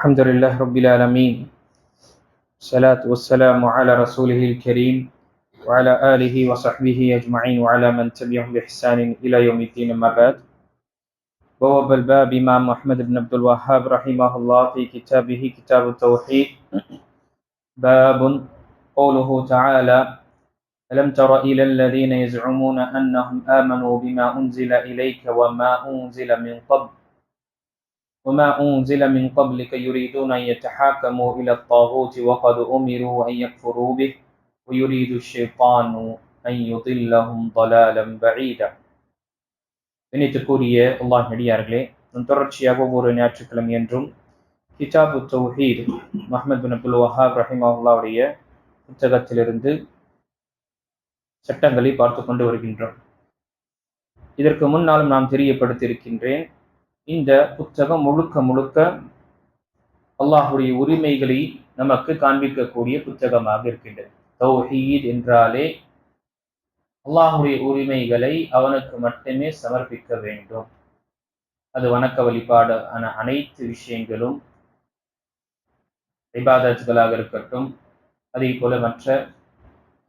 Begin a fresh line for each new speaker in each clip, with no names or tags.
الحمد لله رب العالمين. الصلاة والسلام على رسوله الكريم وعلى آله وصحبه أجمعين وعلى من تبعهم بإحسان إلى يوم الدين أما بعد. بواب الباب إمام محمد بن عبد الوهاب رحمه الله في كتابه كتاب التوحيد. باب قوله تعالى ألم تر إلى الذين يزعمون أنهم آمنوا بما أنزل إليك وما أنزل من قبل؟ وما أنزل من قبلك يريدون أن يتحاكموا إلى الطاغوت وقد أمروا أن يكفروا به ويريد الشيطان أن يضلهم ضلالا بعيدا இணைத்துக்குரிய அல்லாஹ் நடிகார்களே தொடர்ச்சியாக ஒவ்வொரு ஞாயிற்றுக்கிழமை என்றும் கிதாபு தௌஹீத் மஹமது பின் அப்துல் வஹாப் ரஹிமாவுல்லாவுடைய புத்தகத்திலிருந்து சட்டங்களை பார்த்து கொண்டு வருகின்றோம் இதற்கு முன்னாலும் நாம் தெரியப்படுத்தியிருக்கின்றேன் இந்த புத்தகம் முழுக்க முழுக்க அல்லாஹுடைய உரிமைகளை நமக்கு காண்பிக்கக்கூடிய புத்தகமாக இருக்கின்றது. தௌஹீத் என்றாலே அல்லாஹுடைய உரிமைகளை அவனுக்கு மட்டுமே சமர்ப்பிக்க வேண்டும். அது வணக்க வழிபாடு ஆன அனைத்து விஷயங்களும் இபாதத்துகளாக இருக்கட்டும் அதே போல மற்ற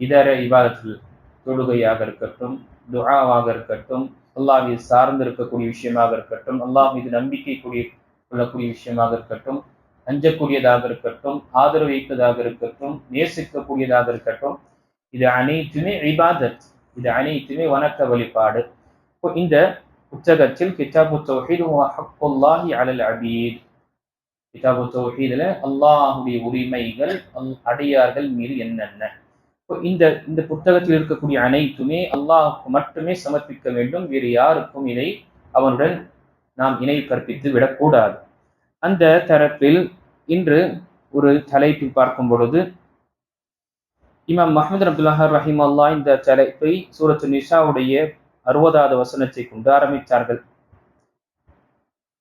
இதர இபாதத்துகள் தொழுகையாக இருக்கட்டும் துஆவாக இருக்கட்டும் அல்லாஹை சார்ந்து இருக்கக்கூடிய விஷயமாக இருக்கட்டும் அல்லாஹ் மீது நம்பிக்கை கூடிய கொள்ளக்கூடிய விஷயமாக இருக்கட்டும் அஞ்சக்கூடியதாக இருக்கட்டும் ஆதரவு வைப்பதாக இருக்கட்டும் நேசிக்கக்கூடியதாக இருக்கட்டும் இது அனைத்துமே இபாதத் இது அனைத்துமே வணக்க வழிபாடு. இப்போ இந்த புத்தகத்தில் கிதாபு தௌஹீத் ஹக்குல்லாஹி அலல் அபீத். கிதாபு தௌஹீதுல அல்லாஹுடைய உரிமைகள் அடியார்கள் மீது என்னென்ன? இந்த இந்த புத்தகத்தில் இருக்கக்கூடிய அனைத்துமே அல்லாஹுக்கு மட்டுமே சமர்ப்பிக்க வேண்டும். வேறு யாருக்கும் இதை அவனுடன் நாம் இணை கற்பித்து விடக்கூடாது. அந்த தரப்பில் இன்று ஒரு தலைப்பில் பார்க்கும் பொழுது இமாம் மஹமது அப்துல்லாஹர் ரஹிம் அல்லா இந்த தலைப்பை சூரத்து நிஷாவுடைய அறுபதாவது வசனத்தை கொண்டு ஆரம்பித்தார்கள்.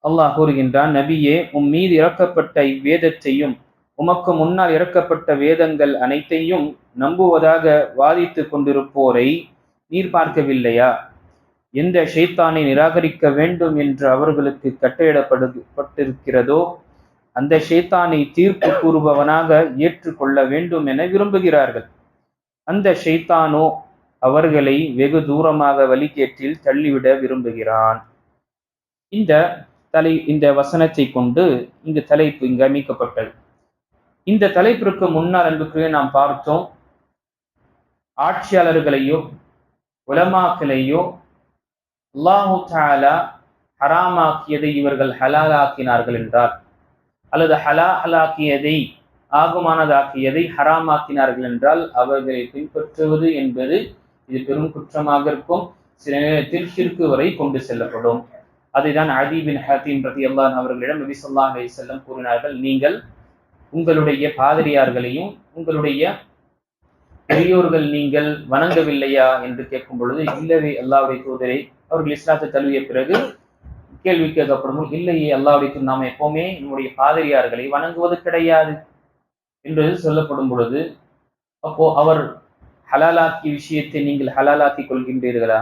அல்லாஹ் கூறுகின்றான் நபியே உம் மீது இறக்கப்பட்ட இவ்வேதத்தையும் உமக்கு முன்னால் இறக்கப்பட்ட வேதங்கள் அனைத்தையும் நம்புவதாக வாதித்து கொண்டிருப்போரை நீர் பார்க்கவில்லையா? எந்த ஷைத்தானை நிராகரிக்க வேண்டும் என்று அவர்களுக்கு கட்டளையிடப்பட்டிருக்கிறதோ அந்த ஷைத்தானை தீர்ப்பு கூறுபவனாக ஏற்றுக்கொள்ள வேண்டும் என விரும்புகிறார்கள். அந்த ஷைத்தானோ அவர்களை வெகு தூரமாக வழிகேட்டில் தள்ளிவிட விரும்புகிறான். இந்த தலை இந்த வசனத்தை கொண்டு இந்த தலைப்பு இங்கு அமைக்கப்பட்டது. இந்த தலைப்பிற்கு முன்னால் அன்புக்குரிய நாம் பார்த்தோம் ஆட்சியாளர்களையோ உலமாக்களையோ அல்லாஹு தாலா ஹராமாக்கியதை இவர்கள் ஹலாலாக்கினார்கள் என்றார். அல்லது ஹலா ஹலாக்கியதை ஆகுமானதாக்கியதை ஹராமாக்கினார்கள் என்றால் அவர்களை பின்பற்றுவது என்பது இது பெரும் குற்றமாக இருக்கும். சில நேரத்தில் ஷிற்கு வரை கொண்டு செல்லப்படும். அதைதான் அதீபின் ஹத்தீம் ரதி அல்லான் அவர்களிடம் நபி சொல்லா அலி செல்லம் கூறினார்கள் நீங்கள் உங்களுடைய பாதிரியார்களையும் உங்களுடைய பெரியோர்கள் நீங்கள் வணங்கவில்லையா என்று கேட்கும் பொழுது இல்லவே அல்லாவுடைய தூதரை அவர்கள் இஸ்லாத்தை தழுவிய பிறகு கேள்வி கேட்கப்படும் இல்லையே அல்லாவுடைய நாம் எப்போவுமே நம்முடைய பாதிரியார்களை வணங்குவது கிடையாது என்று சொல்லப்படும் பொழுது அப்போ அவர் ஹலாலாக்கிய விஷயத்தை நீங்கள் ஹலாலாக்கி கொள்கின்றீர்களா?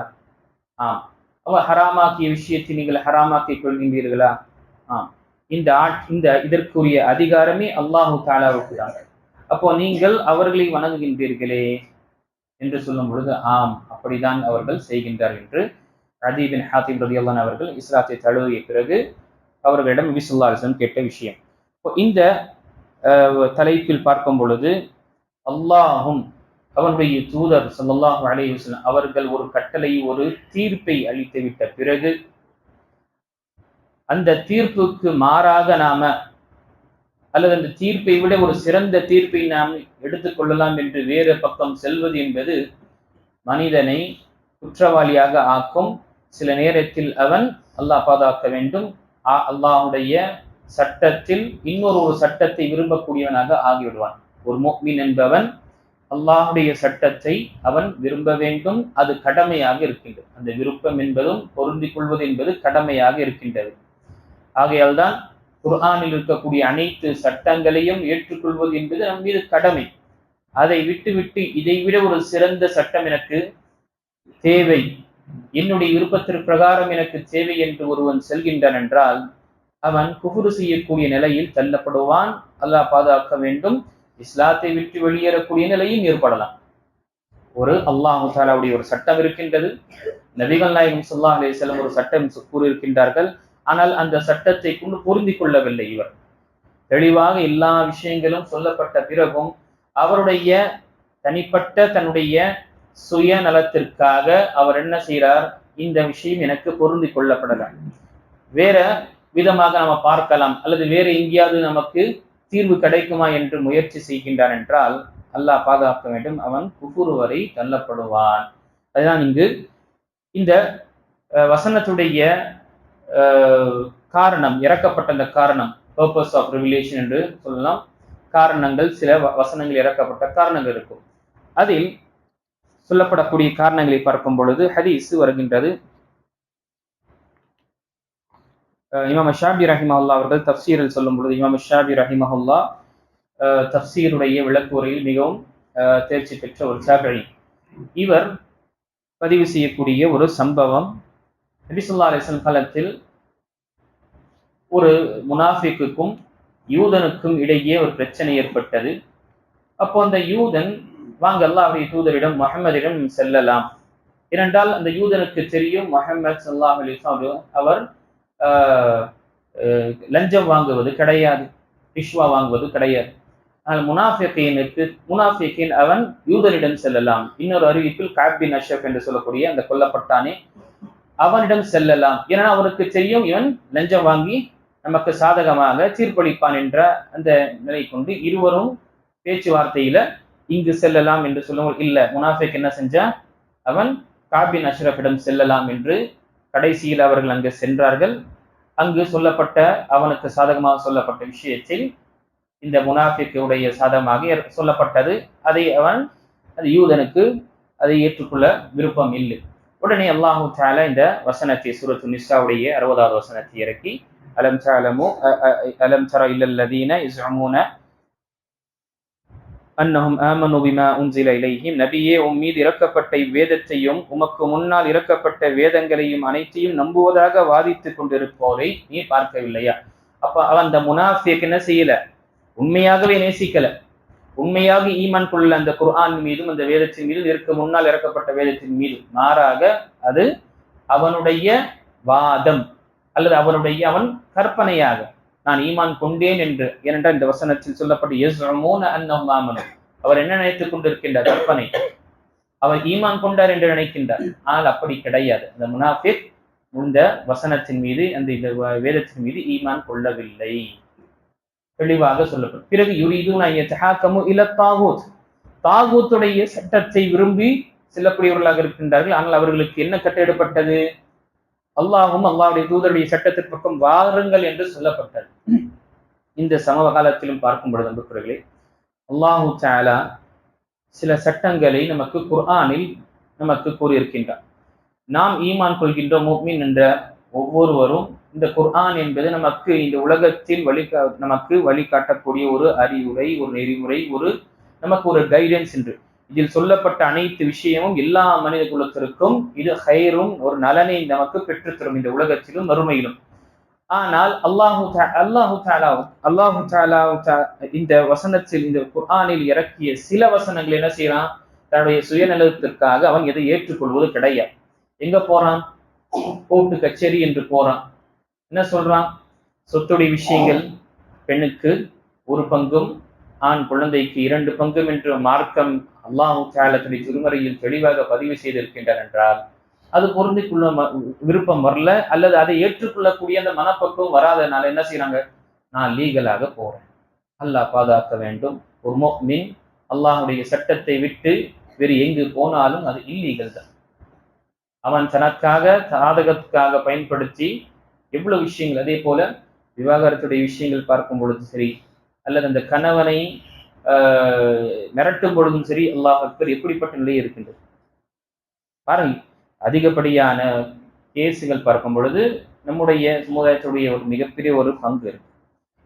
ஆம். அவர் ஹராமாக்கிய விஷயத்தை நீங்கள் ஹராமாக்கி கொள்கின்றீர்களா? ஆம். இந்த இந்த இதற்குரிய அதிகாரமே அல்லாஹு தாலாவுக்கு தான் அப்போ நீங்கள் அவர்களை வணங்குகின்றீர்களே என்று சொல்லும் பொழுது ஆம் அப்படிதான் அவர்கள் செய்கின்றார் என்று ரதீபின் ஹாத்திம் ரதியல்லான் அவர்கள் இஸ்லாத்தை தழுவிய பிறகு அவர்களிடம் விசுல்லாசன் கேட்ட விஷயம். இப்போ இந்த தலைப்பில் பார்க்கும் பொழுது அல்லாஹும் அவனுடைய தூதர் சல்லாஹு அலி அவர்கள் ஒரு கட்டளை ஒரு தீர்ப்பை அளித்து விட்ட பிறகு அந்த தீர்ப்புக்கு மாறாக நாம அல்லது அந்த தீர்ப்பை விட ஒரு சிறந்த தீர்ப்பை நாம் எடுத்துக்கொள்ளலாம் என்று வேறு பக்கம் செல்வது என்பது மனிதனை குற்றவாளியாக ஆக்கும். சில நேரத்தில் அவன் அல்லாஹ் பாதுகாக்க வேண்டும். அல்லாஹுடைய சட்டத்தில் இன்னொரு ஒரு சட்டத்தை விரும்பக்கூடியவனாக ஆகிவிடுவான். ஒரு மோக்மின் என்பவன் அல்லாஹுடைய சட்டத்தை அவன் விரும்ப வேண்டும். அது கடமையாக இருக்கின்றது. அந்த விருப்பம் என்பதும் பொருந்திக் கொள்வது என்பது கடமையாக இருக்கின்றது. ஆகையால் தான் குர்ஆனில் இருக்கக்கூடிய அனைத்து சட்டங்களையும் ஏற்றுக்கொள்வது என்பது நம் மீது கடமை. அதை விட்டுவிட்டு இதைவிட இதை விட ஒரு சிறந்த சட்டம் எனக்கு தேவை. என்னுடைய விருப்பத்திற்கு பிரகாரம் எனக்கு தேவை என்று ஒருவன் செல்கின்றான் என்றால் அவன் குஃபுரு செய்யக்கூடிய நிலையில் தள்ளப்படுவான். அல்லாஹ் பாதுகாக்க வேண்டும். இஸ்லாத்தை விட்டு வெளியேறக்கூடிய நிலையும் ஏற்படலாம். ஒரு அல்லாஹு தாலாவுடைய ஒரு சட்டம் இருக்கின்றது. நபிகள் நாயகம் சுல்லா அலிசல்லம் ஒரு சட்டம் கூறியிருக்கின்றார்கள். ஆனால் அந்த சட்டத்தை கொண்டு பொருந்தி கொள்ளவில்லை இவர். தெளிவாக எல்லா விஷயங்களும் சொல்லப்பட்ட பிறகும் அவருடைய தனிப்பட்ட தன்னுடைய சுயநலத்திற்காக அவர் என்ன செய்கிறார்? இந்த விஷயம் எனக்கு பொருந்தி கொள்ளப்படலாம் வேற விதமாக நம்ம பார்க்கலாம். அல்லது வேற எங்கேயாவது நமக்கு தீர்வு கிடைக்குமா என்று முயற்சி செய்கின்றான் என்றால் அல்லாஹ் பாதுகாக்க வேண்டும். அவன் குஃபுரு வரை தள்ளப்படுவான். அதுதான் இங்கு இந்த வசனத்துடைய காரணம் இறக்கப்பட்ட அந்த காரணம் பர்பஸ் ஆஃப் ரிவிலேஷன் என்று சொல்லலாம். காரணங்கள் சில வசனங்கள் இறக்கப்பட்ட காரணங்கள் இருக்கும். அதில் சொல்லப்படக்கூடிய காரணங்களை பார்க்கும் பொழுது ஹதீஸ் வருகின்றது. இமாம் ஷாபி ரஹிமஹுல்லா அவர்கள் தப்சீரில் சொல்லும் பொழுது இமாம் ஷாபி ரஹிமஹுல்லா தப்சீருடைய விளக்குரையில் மிகவும் தேர்ச்சி பெற்ற ஒரு சாபி இவர் பதிவு செய்யக்கூடிய ஒரு சம்பவம் நபிசுல்லா அலிஸ்லாம் காலத்தில் ஒரு முனாஃபிக்குக்கும் யூதனுக்கும் இடையே ஒரு பிரச்சனை ஏற்பட்டது. அப்போ அந்த யூதன் வாங்க அல்லாஹுடைய தூதரிடம் மஹமதிடம் செல்லலாம். ஏனென்றால் அந்த யூதனுக்கு தெரியும் மஹமத் சல்லாஹ் அலிஸ்லாம் அவர் லஞ்சம் வாங்குவது கிடையாது. பிஷ்வா வாங்குவது கிடையாது. ஆனால் முனாஃபியனுக்கு முனாஃபியக்கின் அவன் யூதனிடம் செல்லலாம். இன்னொரு அறிவிப்பில் காபின் அஷப் என்று சொல்லக்கூடிய அந்த கொல்லப்பட்டானே அவனிடம் செல்லலாம். ஏன்னா அவனுக்கு தெரியும் இவன் லஞ்சம் வாங்கி நமக்கு சாதகமாக தீர்ப்பளிப்பான் என்ற அந்த நிலை கொண்டு இருவரும் பேச்சுவார்த்தையில இங்கு செல்லலாம் என்று சொல்லுவோம் இல்ல முனாஃபிக் என்ன செஞ்சா அவன் காபின் அஷ்ரஃபிடம் செல்லலாம் என்று கடைசியில் அவர்கள் அங்கு சென்றார்கள். அங்கு சொல்லப்பட்ட அவனுக்கு சாதகமாக சொல்லப்பட்ட விஷயத்தில் இந்த முனாஃபிக்குடைய சாதகமாக சொல்லப்பட்டது. அதை அவன் அது யூதனுக்கு அதை ஏற்றுக்கொள்ள விருப்பம் இல்லை. உடனே அல்லாஹு தாலா இந்த வசனத்தை சூரத்து நிஷாவுடைய அறுபதாவது வசனத்தை இறக்கி அலம் சாலமு அலம் சர இல்லல்லதீன இஸ்அமூன அன்னஹும் ஆமனு பிமா உன்சில இலைஹிம். நபியே உம் மீது இறக்கப்பட்ட இவ்வேதத்தையும் உமக்கு முன்னால் இறக்கப்பட்ட வேதங்களையும் அனைத்தையும் நம்புவதாக வாதித்துக் கொண்டிருப்போரை நீ பார்க்கவில்லையா? அப்ப அவன் அந்த முனாஃபியக்கு என்ன செய்யல? உண்மையாகவே நேசிக்கல. உண்மையாக ஈமான் கொள்ள அந்த குர்ஆன் மீதும் அந்த வேதத்தின் மீதும் இருக்க முன்னால் இறக்கப்பட்ட வேதத்தின் மீதும். மாறாக அது அவனுடைய வாதம் அல்லது அவனுடைய அவன் கற்பனையாக நான் ஈமான் கொண்டேன் என்று ஏனென்றால் இந்த வசனத்தில் சொல்லப்பட்ட அவர் என்ன நினைத்துக் கொண்டிருக்கின்றார்? கற்பனை. அவர் ஈமான் கொண்டார் என்று நினைக்கின்றார். ஆனால் அப்படி கிடையாது. அந்த முனாஃபிக் இந்த வசனத்தின் மீது அந்த இந்த வேதத்தின் மீது ஈமான் கொள்ளவில்லை. தெளிவாக சொல்லப்படும். பிறகு யுரீது இல்ல தாகூத். தாகூத்துடைய சட்டத்தை விரும்பி செல்லக்கூடியவர்களாக இருக்கின்றார்கள். ஆனால் அவர்களுக்கு என்ன கட்டிடப்பட்டது அல்லாஹும் அல்லாவுடைய தூதருடைய சட்டத்திற்கு பக்கம் வாருங்கள் என்று சொல்லப்பட்டது. இந்த சமவ காலத்திலும் பார்க்கும் பொழுது அன்புக்குறர்களே அல்லாஹு சாலா சில சட்டங்களை நமக்கு குர்ஆனில் நமக்கு கூறியிருக்கின்றார் நாம் ஈமான் கொள்கின்ற முக்மின் என்ற ஒவ்வொருவரும் இந்த குர்ஆன் என்பது நமக்கு இந்த உலகத்தில் வழிகா நமக்கு வழிகாட்டக்கூடிய ஒரு அறிவுரை ஒரு நெறிமுறை ஒரு நமக்கு ஒரு கைடன்ஸ் என்று. இதில் சொல்லப்பட்ட அனைத்து விஷயமும் எல்லா மனித குலத்திற்கும் இது ஹைரும் ஒரு நலனை நமக்கு பெற்றுத்தரும் இந்த உலகத்திலும் மறுமையிலும். ஆனால் அல்லாஹு அல்லாஹு தாலா அல்லாஹு இந்த வசனத்தில் இந்த குர்ஆனில் இறக்கிய சில வசனங்கள் என்ன செய்யறான் தன்னுடைய சுயநலத்திற்காக அவன் எதை ஏற்றுக்கொள்வது கிடையாது. எங்க போறான்? கோர்ட்டு கச்சேரி என்று போறான். என்ன சொல்றான்? சொத்துடைய விஷயங்கள் பெண்ணுக்கு ஒரு பங்கும் ஆண் குழந்தைக்கு இரண்டு பங்கும் என்று மார்க்கம் அல்லாஹு தாலத்துடைய திருமறையில் தெளிவாக பதிவு செய்திருக்கின்றார் என்றால் அது பொருந்தி கொள்ள விருப்பம் வரல அல்லது அதை ஏற்றுக்கொள்ளக்கூடிய அந்த மனப்பக்குவம் வராதனால என்ன செய்யறாங்க நான் லீகலாக போறேன். அல்லாஹ் பாதுகாக்க வேண்டும். ஒரு மின் அல்லாஹுடைய சட்டத்தை விட்டு வேறு எங்கு போனாலும் அது இல்லீகல் தான். அவன் தனக்காக சாதகத்துக்காக பயன்படுத்தி எவ்வளவு விஷயங்கள்? அதே போல விவாகரத்துடைய விஷயங்கள் பார்க்கும் பொழுது சரி அல்லது அந்த கணவனை மிரட்டும் பொழுதும் சரி அல்லாஹ் அக்பர் எப்படிப்பட்ட நிலை இருக்கின்றது பாருங்க அதிகப்படியான கேஸுகள் பார்க்கும் பொழுது நம்முடைய சமுதாயத்துடைய ஒரு மிகப்பெரிய ஒரு பங்கு இருக்கு.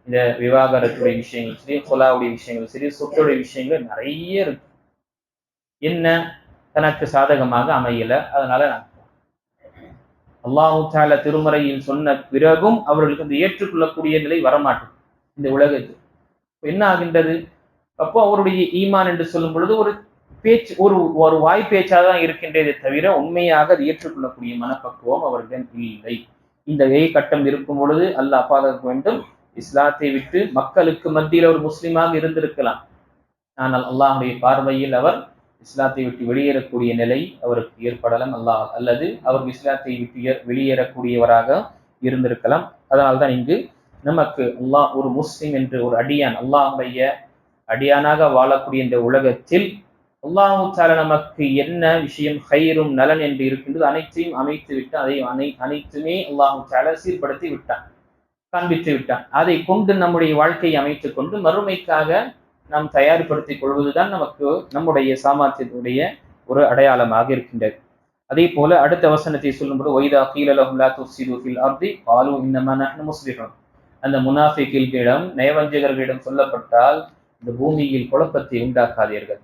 இந்த விவாகரத்துடைய விஷயங்கள் சரி கொலாவுடைய விஷயங்கள் சரி சொத்துடைய விஷயங்கள் நிறைய இருக்கு. என்ன தனக்கு சாதகமாக அமையல அதனால நான் அல்லாஹு தால திருமறையில் சொன்ன பிறகும் அவர்களுக்கு அந்த ஏற்றுக்கொள்ளக்கூடிய நிலை வரமாட்டேன் இந்த உலகத்தில் என்ன ஆகின்றது? அப்போ அவருடைய ஈமான் என்று சொல்லும் பொழுது ஒரு பேச்சு ஒரு ஒரு வாய் பேச்சாக தான் இருக்கின்றதே தவிர உண்மையாக அது ஏற்றுக்கொள்ளக்கூடிய மனப்பக்குவம் அவர்களிடம் இல்லை. இந்த வெய் கட்டம் இருக்கும் பொழுது அல்லாஹ் பாதுகாக்க வேண்டும். இஸ்லாத்தை விட்டு மக்களுக்கு மத்தியில் ஒரு முஸ்லீமாக இருந்திருக்கலாம். ஆனால் அல்லாஹுடைய பார்வையில் அவர் இஸ்லாத்தை விட்டு வெளியேறக்கூடிய நிலை அவருக்கு ஏற்படலாம். அல்லாஹ் அல்லது அவர் இஸ்லாத்தை விட்டு வெளியேறக்கூடியவராக இருந்திருக்கலாம். அதனால்தான் இங்கு நமக்கு அல்லாஹ் ஒரு முஸ்லிம் என்று ஒரு அடியான் அல்லாஹுடைய அடியானாக வாழக்கூடிய இந்த உலகத்தில் அல்லாஹு தால நமக்கு என்ன விஷயம் ஹைரும் நலன் என்று இருக்கின்றது அனைத்தையும் அமைத்து விட்டு அதை அனை அனைத்துமே அல்லாஹு தால சீர்படுத்தி விட்டான் காண்பித்து விட்டான். அதை கொண்டு நம்முடைய வாழ்க்கையை அமைத்துக் கொண்டு மறுமைக்காக நாம் தயார்படுத்திக் கொள்வதுதான் நமக்கு நம்முடைய சாமர்த்தியத்துடைய ஒரு அடையாளமாக இருக்கின்றது. அதே போல அடுத்த வசனத்தை சொல்லும்போது ஒய்தா கீழலஹும் லா துஃப்சிது ஃபில் அர்தி பாலு இன்னமா நஹ்னு அந்த முனாஃபிக்கில்களிடம் நயவஞ்சகர்களிடம் சொல்லப்பட்டால் இந்த பூமியில் குழப்பத்தை உண்டாக்காதீர்கள்.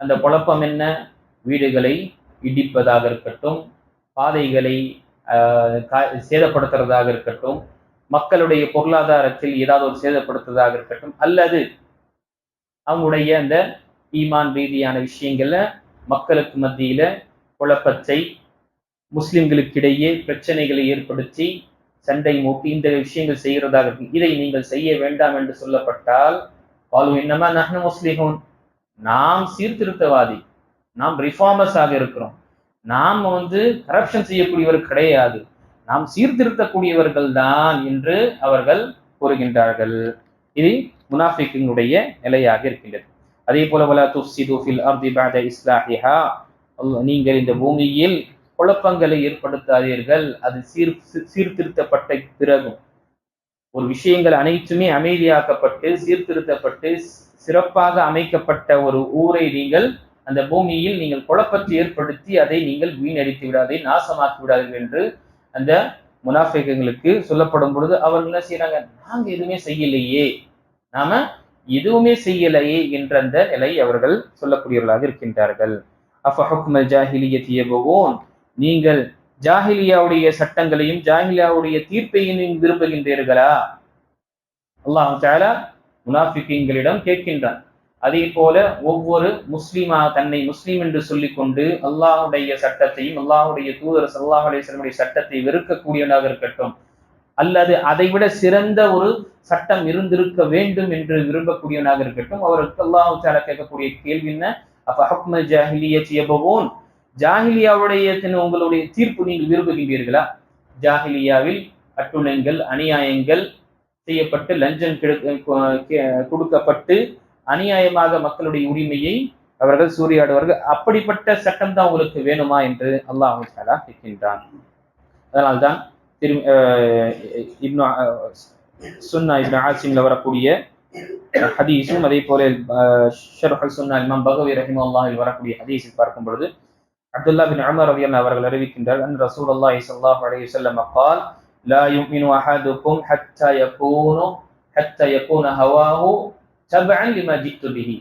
அந்த குழப்பம் என்ன? வீடுகளை இடிப்பதாக இருக்கட்டும் பாதைகளை சேதப்படுத்துறதாக இருக்கட்டும் மக்களுடைய பொருளாதாரத்தில் ஏதாவது ஒரு சேதப்படுத்துவதாக இருக்கட்டும் அல்லது அவங்களுடைய அந்த ஈமான் ரீதியான விஷயங்கள்ல மக்களுக்கு மத்தியில குழப்பத்தை முஸ்லிம்களுக்கிடையே பிரச்சனைகளை ஏற்படுத்தி சண்டை மூட்டி இந்த விஷயங்கள் செய்கிறதாக இருக்கும் இதை நீங்கள் செய்ய வேண்டாம் என்று சொல்லப்பட்டால் பாலு என்னமா நஹ்னு முஸ்லிஹூன்? நாம் சீர்திருத்தவாதி. நாம் ரிஃபார்மர்ஸ் ஆக இருக்கிறோம். நாம் வந்து கரப்ஷன் செய்யக்கூடியவர் கிடையாது. நாம் சீர்திருத்தக்கூடியவர்கள் தான் என்று அவர்கள் கூறுகின்றார்கள். இது முனாஃபிக்கினுடைய நிலையாக இருக்கின்றது. அதே போல வலா துஃப்சிது ஃபில் அர்தி பாத இஸ்லாஹிஹா நீங்கள் இந்த பூமியில் குழப்பங்களை ஏற்படுத்தாதீர்கள். அது சீர் சீர்திருத்தப்பட்ட பிறகும். ஒரு விஷயங்கள் அனைத்துமே அமைதியாக்கப்பட்டு சீர்திருத்தப்பட்டு சிறப்பாக அமைக்கப்பட்ட ஒரு ஊரை நீங்கள் அந்த பூமியில் நீங்கள் குழப்பத்தை ஏற்படுத்தி அதை நீங்கள் வீணடித்து விடாதே நாசமாக்கி விடாதீர்கள் என்று அந்த முனாஃபிகங்களுக்கு சொல்லப்படும் பொழுது அவர்கள் என்ன செய்யறாங்க நாங்கள் எதுவுமே செய்யலையே. நாம எதுவுமே செய்யலையே என்ற அந்த நிலை அவர்கள் சொல்லக்கூடியவர்களாக இருக்கின்றார்கள். அஃபஹுக்மல் ஜாஹிலியத் யபகூன் நீங்கள் ஜாஹிலியாவுடைய சட்டங்களையும் ஜாஹிலியாவுடைய தீர்ப்பையும் விரும்புகின்றீர்களா? அல்லாஹ் தாலா முனாஃபிக்கிங்களிடம் கேட்கின்றான். அதே போல ஒவ்வொரு முஸ்லீமா தன்னை முஸ்லீம் என்று சொல்லிக்கொண்டு அல்லாஹுடைய சட்டத்தையும் அல்லாஹுடைய தூதர் சல்லாஹ் அலிஸ்லமுடைய சட்டத்தை வெறுக்கக்கூடியவனாக இருக்கட்டும். அல்லது அதைவிட சிறந்த ஒரு சட்டம் இருந்திருக்க வேண்டும் என்று விரும்பக்கூடியவனாக இருக்கட்டும் அவருக்கு அல்லாஹு சாலா கேட்கக்கூடிய கேள்வி என்ன? அப்ப ஹக்ம ஜாஹிலியோன் ஜாஹிலியாவுடைய உங்களுடைய தீர்ப்பு நீங்கள் விரும்புகின்றீர்களா? ஜாஹிலியாவில் அட்டுணங்கள் அநியாயங்கள் செய்யப்பட்டு லஞ்சம் கொடுக்கப்பட்டு அநியாயமாக மக்களுடைய உரிமையை அவர்கள் சூறையாடுவார்கள். அப்படிப்பட்ட சட்டம் தான் உங்களுக்கு வேணுமா என்று அல்லாஹ் கேட்கின்றான். அதனால்தான் திரு இப்னு சுன்னா இப்னு ஆசிமில் வரக்கூடிய ஹதீஸும் அதே போல சுன்னா இமாம் பகவி ரஹிம் அல்லாஹில் வரக்கூடிய ஹதீஸில் பார்க்கும் பொழுது அப்துல்லா பின் அமர் ரவி அல்லா அவர்கள் அறிவிக்கின்றார் அன் ரசூல் அல்லாஹி சல்லாஹ் அலைஹி வல்லம் அப்பால் லா யுமினு அஹதுக்கும் ஹத்தா யகூனு ஹத்தா யகூன ஹவாஹு தபஅன் லிமா ஜித்து பிஹி.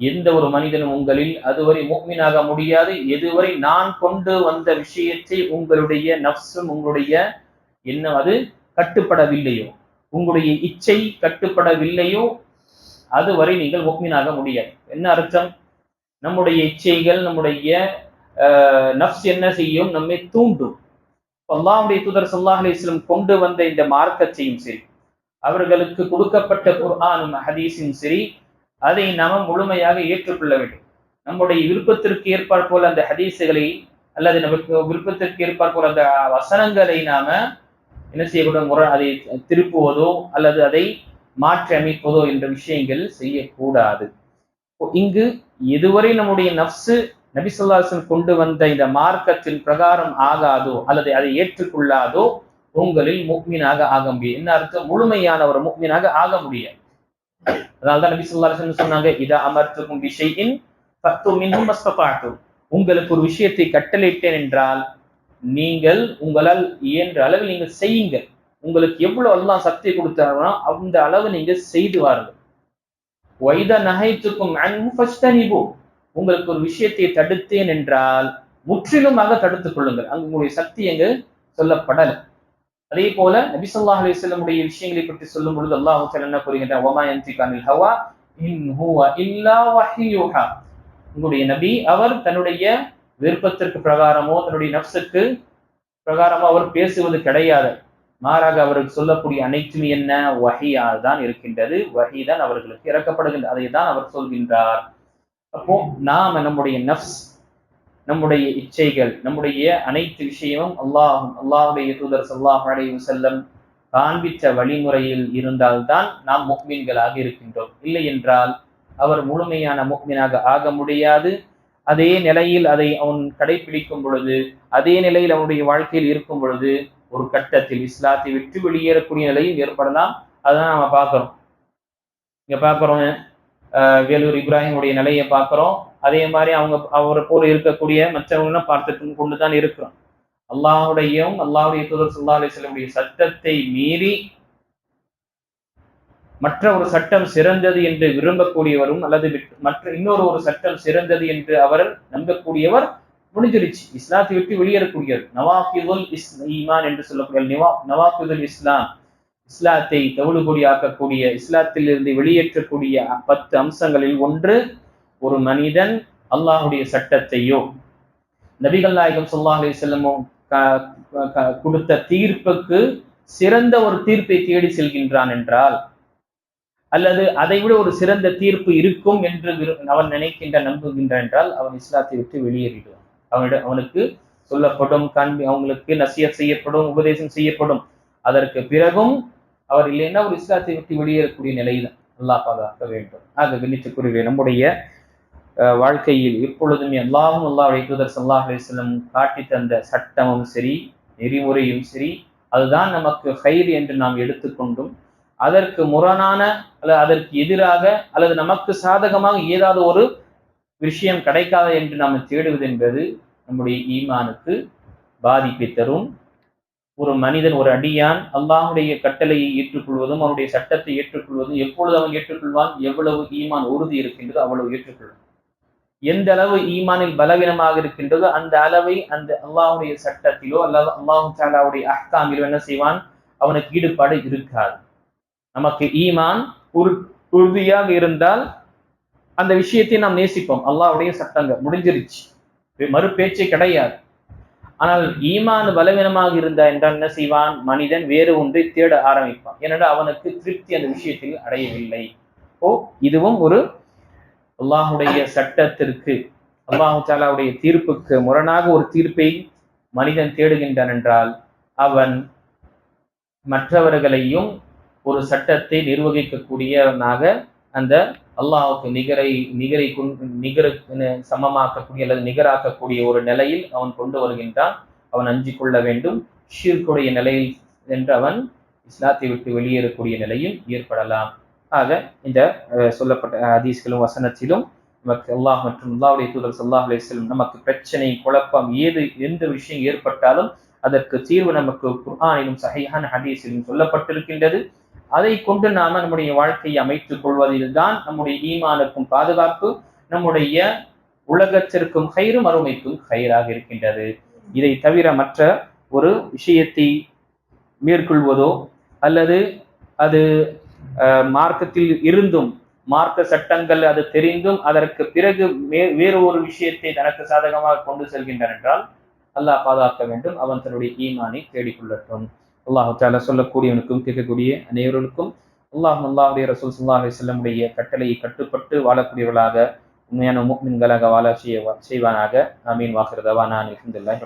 எந்த ஒரு மனிதனும் உங்களில் அதுவரை மூமினாக முடியாது எதுவரை நான் கொண்டு வந்த விஷயத்தை உங்களுடைய நப்சும் உங்களுடைய என்ன அது கட்டுப்படவில்லையோ. உங்களுடைய இச்சை கட்டுப்படவில்லையோ அதுவரை நீங்கள் முக்மீனாக முடியாது. என்ன அர்த்தம்? நம்முடைய இச்சைகள் நம்முடைய நப்ஸ் என்ன செய்யும்? நம்மை தூண்டும். அல்லாவுடைய தூதர் சல்லாஹ் அலிஸ்லம் கொண்டு வந்த இந்த மார்க்கத்தையும் சரி அவர்களுக்கு கொடுக்கப்பட்ட குர்ஆனும் ஹதீஸும் சரி அதை நாம முழுமையாக ஏற்றுக்கொள்ள வேண்டும். நம்முடைய விருப்பத்திற்கு ஏற்பார் போல அந்த ஹதீஸுகளை அல்லது நமக்கு விருப்பத்திற்கு ஏற்பார் போல அந்த வசனங்களை நாம என்ன செய்யக்கூட முறை அதை திருப்புவதோ அல்லது அதை மாற்றி அமைப்பதோ என்ற விஷயங்கள் செய்யக்கூடாது. இங்கு எதுவரை நம்முடைய நப்சு நபிசுல்லாசன் கொண்டு வந்த இந்த மார்க்கத்தின் பிரகாரம் ஆகாதோ அல்லது அதை ஏற்றுக்கொள்ளாதோ உங்களில் முக்மீனாக ஆக முடியும். என்ன அர்த்தம்? முழுமையான ஒரு முக்மீனாக ஆக முடியாது. அதனால்தான் நபி சொல்லாசன் சொன்னாங்க இதா அமர்த்துக்கும் விஷயின் பத்து மின்னும் உங்களுக்கு ஒரு விஷயத்தை கட்டளையிட்டேன் என்றால் நீங்கள் உங்களால் இயன்ற அளவில் நீங்கள் செய்யுங்கள். உங்களுக்கு எவ்வளவு எல்லாம் சக்தி கொடுத்தார்களோ அந்த அளவு நீங்க செய்து வாருங்கள். வைத நகைத்துக்கும் அன்பு உங்களுக்கு ஒரு விஷயத்தை தடுத்தேன் என்றால் முற்றிலுமாக தடுத்துக் கொள்ளுங்கள். அங்கு உங்களுடைய சக்தி எங்கு சொல்லப்படல. அதே போல நபிசல்லாஹ் ஸல்லல்லாஹு விஷயங்களை பற்றி சொல்லும் பொழுது அல்லாஹு என்ன கூறுகின்றார் இல்லா உங்களுடைய நபி அவர் தன்னுடைய விருப்பத்திற்கு பிரகாரமோ தன்னுடைய நஃப்ஸுக்கு பிரகாரமோ அவர் பேசுவது கிடையாது. மாறாக அவருக்கு சொல்லக்கூடிய அனைத்தும் என்ன? வகையால் தான் இருக்கின்றது. வகைதான் தான் அவர்களுக்கு இறக்கப்படுகின்ற அதை தான் அவர் சொல்கின்றார். அப்போ நாம நம்முடைய நஃப்ஸ் நம்முடைய இச்சைகள் நம்முடைய அனைத்து விஷயமும் அல்லாஹ் அல்லாஹுடைய தூதர் ஸல்லல்லாஹு அலைஹி வஸல்லம் காண்பித்த வழிமுறையில் இருந்தால்தான் நாம் முக்மீன்களாக இருக்கின்றோம். இல்லை என்றால் அவர் முழுமையான முக்மீனாக ஆக முடியாது. அதே நிலையில் அதை அவன் கடைபிடிக்கும் பொழுது அதே நிலையில் அவனுடைய வாழ்க்கையில் இருக்கும் பொழுது ஒரு கட்டத்தில் இஸ்லாத்தை விட்டு வெளியேறக்கூடிய நிலையும் ஏற்படலாம். அதான் நாம பார்க்கிறோம். இங்க பார்க்கிறோம் வேலூர் இப்ராஹிமுடைய நிலையை பார்க்கிறோம். அதே மாதிரி அவங்க அவரை போல இருக்கக்கூடிய மற்றவங்களும் பார்த்துட்டு கொண்டுதான் இருக்கிறோம். அல்லாஹுடையும் அல்லாஹுடைய தூதர் சுல்லா அலிஸ்லமுடைய சட்டத்தை மீறி மற்ற ஒரு சட்டம் சிறந்தது என்று விரும்பக்கூடியவரும் அல்லது மற்ற இன்னொரு ஒரு சட்டம் சிறந்தது என்று அவர் நம்பக்கூடியவர் முடிஞ்சிருச்சு. இஸ்லாத்தை விட்டு வெளியேறக்கூடியவர். நவாஃபிதுல் இஸ் ஈமான் என்று சொல்லக்கூடிய நிவா நவாஃபிதுல் இஸ்லாம். இஸ்லாத்தை தவிடுபொடி ஆக்கக்கூடிய இஸ்லாத்திலிருந்து வெளியேற்றக்கூடிய பத்து அம்சங்களில் ஒன்று ஒரு மனிதன் அல்லாஹுடைய சட்டத்தையோ நபிகள் நாயகம் ஸல்லல்லாஹு செல்லமோ க- கொடுத்த தீர்ப்புக்கு சிறந்த ஒரு தீர்ப்பை தேடி செல்கின்றான் என்றால் அல்லது அதை விட ஒரு சிறந்த தீர்ப்பு இருக்கும் என்று விரு- அவன் நினைக்கின்ற நம்புகின்றான் என்றால் அவன் இஸ்லாத்தை விட்டு வெளியேறிடுவான். அவனிடம் அவனுக்கு சொல்லப்படும் காண்பி அவங்களுக்கு நசியத் செய்யப்படும் உபதேசம் செய்யப்படும். அதற்கு பிறகும் அவர் இல்லைன்னா ஒரு இஸ்லாத்தை விட்டு வெளியேறக்கூடிய நிலைதான் அல்லாஹ் பாதுகாக்க வேண்டும். ஆக கணித்துக்குரிய நம்முடைய வாழ்க்கையில் எப்பொழுதுமே அல்லாஹும் அல்லாஹுடைய தூதர் சல்லாஹ் அலிஸ்லம் காட்டி தந்த சட்டமும் சரி நெறிமுறையும் சரி அதுதான் நமக்கு ஹைர் என்று நாம் எடுத்துக்கொண்டும் அதற்கு முரணான அல்லது அதற்கு எதிராக அல்லது நமக்கு சாதகமாக ஏதாவது ஒரு விஷயம் கிடைக்காது என்று நாம் தேடுவது என்பது நம்முடைய ஈமானுக்கு பாதிப்பை தரும். ஒரு மனிதன் ஒரு அடியான் அல்லாஹுடைய கட்டளையை ஏற்றுக்கொள்வதும் அவனுடைய சட்டத்தை ஏற்றுக்கொள்வதும் எப்பொழுது அவன் ஏற்றுக்கொள்வான் எவ்வளவு ஈமான் உறுதி இருக்கின்றதோ அவ்வளவு ஏற்றுக்கொள்வான். எந்த அளவு ஈமானில் பலவீனமாக இருக்கின்றதோ அந்த அளவை அந்த அல்லாஹுடைய சட்டத்திலோ அல்லது அல்லாஹு தாலாவுடைய அஹ்காமிலோ என்ன செய்வான்? அவனுக்கு ஈடுபாடு இருக்காது. நமக்கு ஈமான் உறு- உறுதியாக இருந்தால் அந்த விஷயத்தை நாம் நேசிப்போம். அல்லாவுடைய சட்டங்கள் முடிஞ்சிருச்சு. மறு பேச்சே கிடையாது. ஆனால் ஈமான் பலவீனமாக இருந்தா என்றால் என்ன செய்வான்? மனிதன் வேறு ஒன்றை தேட ஆரம்பிப்பான். ஏனென்றால் அவனுக்கு திருப்தி அந்த விஷயத்தில் அடையவில்லை. ஓ இதுவும் ஒரு அல்லாஹுடைய சட்டத்திற்கு அல்லாஹு தாலாவுடைய தீர்ப்புக்கு முரணாக ஒரு தீர்ப்பை மனிதன் தேடுகின்றான் என்றால் அவன் மற்றவர்களையும் ஒரு சட்டத்தை நிர்வகிக்கக்கூடியவனாக அந்த அல்லாஹுக்கு நிகரை நிகரை கொண்டு நிகர சமமாக்கக்கூடிய அல்லது நிகராக்கக்கூடிய ஒரு நிலையில் அவன் கொண்டு வருகின்றான். அவன் அஞ்சு கொள்ள வேண்டும். ஷீர்க்குடைய நிலையில் என்று அவன் இஸ்லாத்தை விட்டு வெளியேறக்கூடிய நிலையும் ஏற்படலாம். ஆக இந்த சொல்லப்பட்ட ஹதீஸ்களும் வசனத்திலும் நமக்கு அல்லாஹ் மற்றும் அல்லாஹுடைய தூதர் சல்லாஹ் அலைஹி நமக்கு பிரச்சனை குழப்பம் ஏது எந்த விஷயம் ஏற்பட்டாலும் அதற்கு தீர்வு நமக்கு குர்ஆனிலும் சஹீஹான ஹதீஸிலும் சொல்லப்பட்டிருக்கின்றது. அதை கொண்டு நாம நம்முடைய வாழ்க்கையை அமைத்துக் கொள்வதில் தான் நம்முடைய ஈமானுக்கும் பாதுகாப்பு நம்முடைய உலகத்திற்கும் கயிறு மறுமைக்கும் கயிறாக இருக்கின்றது. இதை தவிர மற்ற ஒரு விஷயத்தை மேற்கொள்வதோ அல்லது அது மார்க்கத்தில் இருந்தும் மார்க்க சட்டங்கள் அது தெரிந்தும் அதற்கு பிறகு வேறு ஒரு விஷயத்தை தனக்கு சாதகமாக கொண்டு செல்கின்றன என்றால் அல்லாஹ் பாதுகாக்க வேண்டும். அவன் தன்னுடைய ஈமானை தேடிக்கொள்ளட்டும். அல்லாஹு தாலா சொல்லக்கூடியவனுக்கும் கேட்கக்கூடிய அனைவருக்கும் அல்லாஹ் அல்லாஹுடைய ரசூல் ஸல்லல்லாஹு அலைஹி கட்டளையை கட்டுப்பட்டு வாழக்கூடியவர்களாக உண்மையான முக்மின்களாக வாழ செய்ய செய்வானாக. அமீன் வாக்குறதவா நான் அல்ஹம்துலில்லாஹி